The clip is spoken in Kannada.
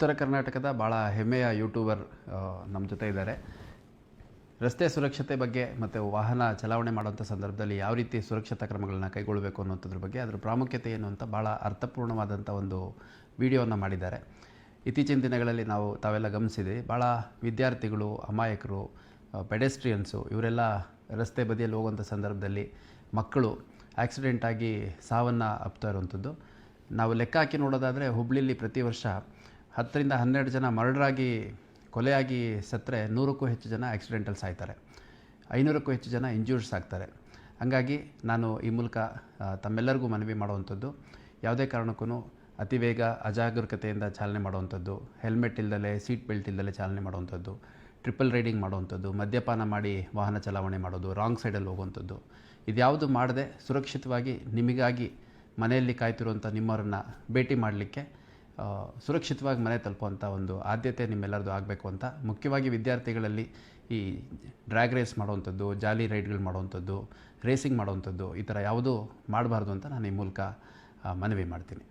ಉತ್ತರ ಕರ್ನಾಟಕದ ಭಾಳ ಹೆಮ್ಮೆಯ ಯೂಟ್ಯೂಬರ್ ನಮ್ಮ ಜೊತೆ ಇದ್ದಾರೆ. ರಸ್ತೆ ಸುರಕ್ಷತೆ ಬಗ್ಗೆ ಮತ್ತು ವಾಹನ ಚಲಾವಣೆ ಮಾಡುವಂಥ ಸಂದರ್ಭದಲ್ಲಿ ಯಾವ ರೀತಿ ಸುರಕ್ಷತಾ ಕ್ರಮಗಳನ್ನ ಕೈಗೊಳ್ಳಬೇಕು ಅನ್ನೋಂಥದ್ರ ಬಗ್ಗೆ ಅದರ ಪ್ರಾಮುಖ್ಯತೆ ಏನು ಅಂತ ಭಾಳ ಅರ್ಥಪೂರ್ಣವಾದಂಥ ಒಂದು ವಿಡಿಯೋವನ್ನು ಮಾಡಿದ್ದಾರೆ. ಇತ್ತೀಚಿನ ದಿನಗಳಲ್ಲಿ ನಾವು ತಾವೆಲ್ಲ ಗಮನಿಸಿದ್ದೀವಿ ಭಾಳ ವಿದ್ಯಾರ್ಥಿಗಳು, ಅಮಾಯಕರು ಪೆಡೆಸ್ಟ್ರಿಯನ್ಸು ಇವರೆಲ್ಲ ರಸ್ತೆ ಬದಿಯಲ್ಲಿ ಹೋಗುವಂಥ ಸಂದರ್ಭದಲ್ಲಿ ಮಕ್ಕಳು ಆಕ್ಸಿಡೆಂಟ್ ಆಗಿ ಸಾವನ್ನು ಅಪ್ತಾ ಇರುವಂಥದ್ದು. ನಾವು ಲೆಕ್ಕ ಹಾಕಿ ನೋಡೋದಾದರೆ ಹುಬ್ಳಿಲಿ ಪ್ರತಿ ವರ್ಷ ಹತ್ತರಿಂದ ಹನ್ನೆರಡು ಜನ ಮರ್ಡ್ರಾಗಿ, ಕೊಲೆಯಾಗಿ ಸತ್ತರೆ ನೂರಕ್ಕೂ ಹೆಚ್ಚು ಜನ ಆಕ್ಸಿಡೆಂಟಲ್ಲಿ ಸಾಯ್ತಾರೆ. ಐನೂರಕ್ಕೂ ಹೆಚ್ಚು ಜನ ಇಂಜೂರ್ಸ್ ಆಗ್ತಾರೆ. ಹಾಗಾಗಿ ನಾನು ಈ ಮೂಲಕ ತಮ್ಮೆಲ್ಲರಿಗೂ ಮನವಿ ಮಾಡುವಂಥದ್ದು. ಯಾವುದೇ ಕಾರಣಕ್ಕೂ ಅತಿ ವೇಗ ಅಜಾಗರೂಕತೆಯಿಂದ ಚಾಲನೆ ಮಾಡುವಂಥದ್ದು. ಹೆಲ್ಮೆಟ್ ಇಲ್ಲದಲೇ ಸೀಟ್ ಬೆಲ್ಟ್ ಇಲ್ದಲೇ ಚಾಲನೆ ಮಾಡುವಂಥದ್ದು. ಟ್ರಿಪಲ್ ರೈಡಿಂಗ್ ಮಾಡುವಂಥದ್ದು. ಮದ್ಯಪಾನ ಮಾಡಿ ವಾಹನ ಚಲಾವಣೆ ಮಾಡೋದು. ರಾಂಗ್ ಸೈಡಲ್ಲಿ ಹೋಗುವಂಥದ್ದು. ಇದ್ಯಾವುದು ಮಾಡದೆ ಸುರಕ್ಷಿತವಾಗಿ ನಿಮಗಾಗಿ ಮನೆಯಲ್ಲಿ ಕಾಯ್ತಿರುವಂಥ ನಿಮ್ಮವರನ್ನು ಭೇಟಿ ಮಾಡಲಿಕ್ಕೆ ಸುರಕ್ಷಿತವಾಗಿ ಮನೆ ತಲುಪುವಂಥ ಒಂದು ಆದ್ಯತೆ ನಿಮ್ಮೆಲ್ಲರದು ಆಗಬೇಕು ಅಂತ ಮುಖ್ಯವಾಗಿ ವಿದ್ಯಾರ್ಥಿಗಳಲ್ಲಿ ಈ ಡ್ರ್ಯಾಗ್ ರೇಸ್ ಮಾಡುವಂಥದ್ದು ಜಾಲಿ ರೈಡ್ಗಳು ಮಾಡುವಂಥದ್ದು ರೇಸಿಂಗ್ ಮಾಡುವಂಥದ್ದು ಈ ಥರ ಯಾವುದೂ ಮಾಡಬಾರ್ದು ಅಂತ ನಾನು ಈ ಮೂಲಕ ಮನವಿ ಮಾಡ್ತೀನಿ.